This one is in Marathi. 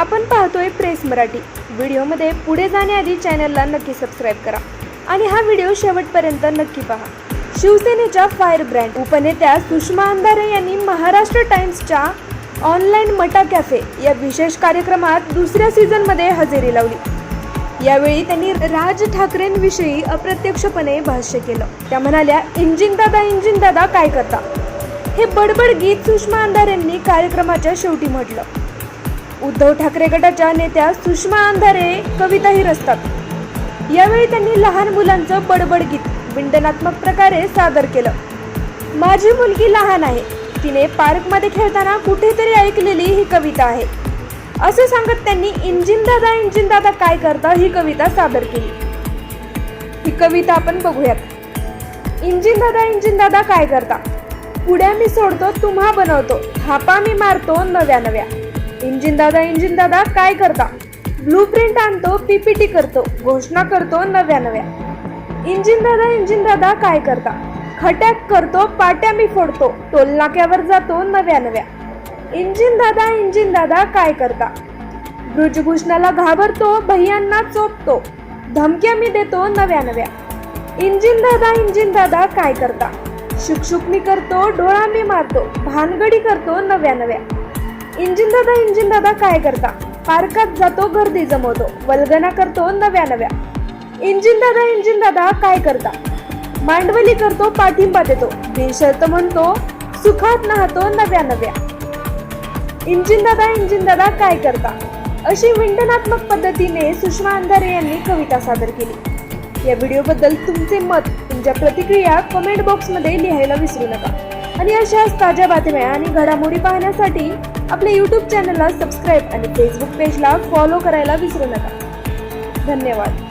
आपण पाहतोय प्रेस मराठी. व्हिडिओमध्ये पुढे जाण्याआधी चॅनलला नक्की सबस्क्राईब करा आणि हा व्हिडिओ शेवटपर्यंत नक्की पहा. शिवसेनेच्या फायर ब्रँड उपनेत्या सुषमा अंधारे यांनी महाराष्ट्र टाइम्सच्या ऑनलाईन मटा कॅफे या विशेष कार्यक्रमात दुसऱ्या सीझनमध्ये हजेरी लावली. यावेळी त्यांनी राज ठाकरेंविषयी अप्रत्यक्षपणे भाष्य केलं. त्या म्हणाल्या इंजिन दादा इंजिन दादा काय करता? हे बडबड गीत सुषमा अंधारेंनी कार्यक्रमाच्या शेवटी म्हटलं. उद्धव ठाकरे गटाच्या नेत्या सुषमा अंधारे कविताही रचतात. यावेळी त्यांनी लहान मुलांचं बडबड गीत विंडनात्मक प्रकारे सादर केलं. माझी मुलगी लहान आहे. तिने पार्कमध्ये खेळताना कुठेतरी ऐकलेली ही कविता आहे. असं सांगत त्यांनी इंजिन दादा इंजिन दादा काय करता ही कविता सादर केली. ही कविता आपण बघूयात. इंजिन दादा इंजिन दादा काय करता? पुड्या मी सोडतो तुम्हा बनवतो. थापा मी मारतो नव्या नव्या. इंजिन दादा इंजिन दादा काय करता? ब्लू प्रिंट आणतो पीपीटी करतो घोषणा करतो नव्या नव्या इंजिन दादा इंजिन दादा काय करता? खटॅक करतो पाट्या मी फोडतो टोलनाक्यावर जातो नव्या नव्या इंजिन दादा इंजिन दादा काय करता? ब्रुजभूषणाला घाबरतो भैयांना चोपतो धमक्या मी देतो नव्या नव्या इंजिन दादा इंजिन दादा काय करता? शुकशुक मी करतो डोळा मी मारतो भानगडी करतो नव्या नव्या इंजिन दादा इंजिन दादा काय करता? पार्कात जातो गर्दी जमवतो वल्गना करतो नव्या नव्या. इंजिन दादा इंजिन दादा काय करता? मांडवली करतो पाठिंबा देतो. बिनशर्त म्हणतो सुखात नाहतो नव्या नव्या. इंजिन दादा इंजिन दादा काय करता? अशी विंडनात्मक पद्धतीने सुषमा अंधारे यांनी कविता सादर केली. या व्हिडिओबद्दल तुमचे मत तुमच्या प्रतिक्रिया कमेंट बॉक्समध्ये लिहायला विसरू नका. आणि अशाच ताज्या बातम्या आणि घडामोडी पाहण्यासाठी आपल्या यूट्यूब चॅनलला सबस्क्राईब आणि फेसबुक पेजला फॉलो करायला विसरू नका. धन्यवाद.